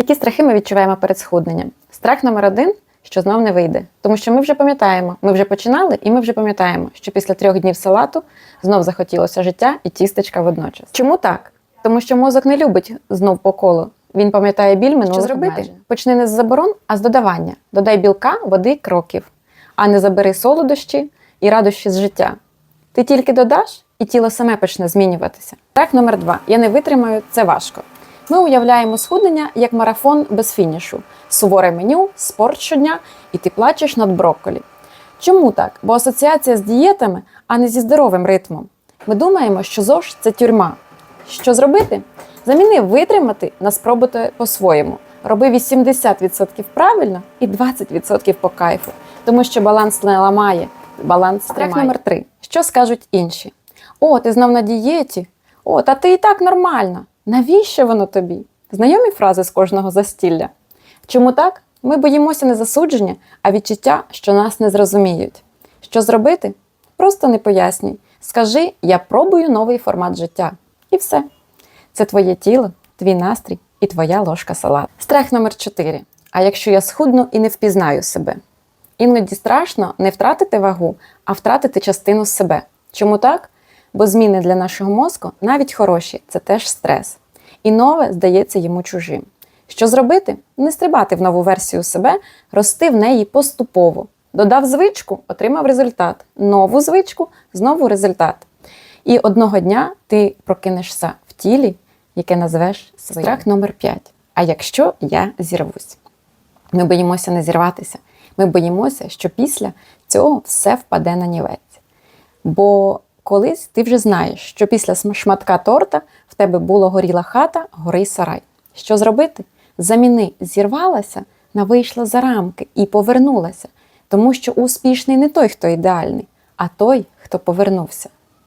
Які страхи ми відчуваємо перед схудненням? Страх номер один, що знов не вийде. Тому що ми вже пам'ятаємо, ми вже починали, і ми вже пам'ятаємо, що після трьох днів салату знов захотілося життя і тістечка водночас. Чому так? Тому що мозок не любить знов по колу. Він пам'ятає біль минулих Що зробити? обмежень. Почни не з заборон, а з додавання. Додай білка, води, кроків, а не забери солодощі і радощі з життя. Ти тільки додаш, і тіло саме почне змінюватися. Так, номер два. Я не витримаю, це важко. Ми уявляємо схуднення як марафон без фінішу, суворе меню, спорт щодня, і ти плачеш над брокколі. Чому так? Бо асоціація з дієтами, а не зі здоровим ритмом. Ми думаємо, що ЗОЖ це тюрма. Що зробити? Заміни витримати на спробувати по-своєму. Роби 80% правильно і 20% по кайфу, тому що баланс не ламає, баланс тримає. номер три. Що скажуть інші? О, ти знов на дієті. О, та ти і так нормально. Навіщо воно тобі? Знайомі фрази з кожного застілля. Чому так? Ми боїмося не засудження, а відчуття, що нас не зрозуміють. Що зробити? Просто не пояснюй. Скажи, я пробую новий формат життя. І все. Це твоє тіло, твій настрій і твоя ложка салату. Страх номер 4. А якщо я схудну і не впізнаю себе? Іноді страшно не втратити вагу, а втратити частину себе. Чому так? Бо зміни для нашого мозку, навіть хороші, це теж стрес. І нове здається йому чужим. Що зробити? Не стрибати в нову версію себе, рости в неї поступово. Додав звичку, отримав результат. Нову звичку, знову результат. І одного дня ти прокинешся в тілі, яке назвеш своїм. страх номер 5. А якщо я зірвусь? Ми боїмося не зірватися. Ми боїмося, що після цього все впаде на нівець. Бо колись ти вже знаєш, що після шматка торта в тебе була горіла хата, гори сарай. Що зробити? Заміни зірвалася на вийшла за рамки і повернулася. Тому що успішний не той, хто ідеальний, а той, хто повернувся.